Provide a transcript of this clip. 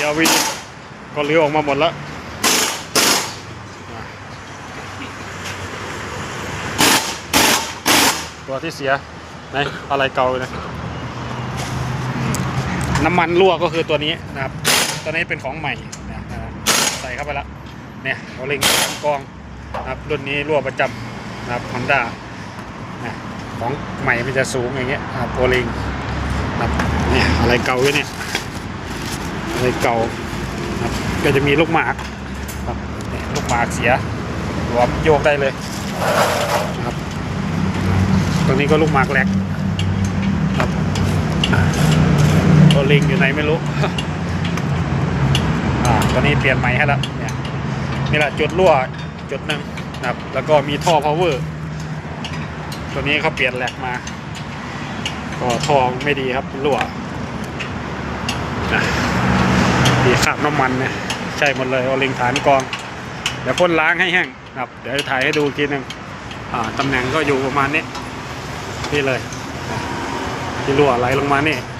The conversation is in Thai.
CRV ก็เลี้ยวออกมาหมดแล้วตัวที่เสียไหนอะไรเก่าเลยน้ำมันรั่วก็คือตัวนี้นะครับ ตัวนี้เป็นของใหม่นะใส่เข้าไปแล้วเนี่ยเขาเล็งกองนะครับรุ่นนี้รั่วประจำนะครับฮอนด้านะของใหม่มันจะสูงอย่างเงี้ยนะครับโอลิงนะครับเนี่ยอะไรเก่าอยู่เนี่ย อะไรเก่าครับก็จะมีลูกหมากครับลูกหมากเสียรวมโยกได้เลยนะครับตรงนี้ก็ลูกหมากแหลกครับโอลิงอยู่ไหนไม่รู้อ่าตอนนี้เปลี่ยนใหม่ให้แล้วเนี่ยนี่แหละจุดรั่วจุดหนึ่งนะครับ แล้วก็มีท่อ power ตัวนี้เขาเปลี่ยนแหลกมาก็ท่อไม่ดีครับรั่วนะ ดีขาบน้ำมันนะใช่หมดเลยเอาลิงฐานกองเดี๋ยวพ่นล้างให้แห้งครับเดี๋ยวถ่ายให้ดูกทีหนึ่งตำแหน่งก็อยู่ประมาณนี้นี่เลยที่รั่วไหลลงมานี่ครับเนี่ย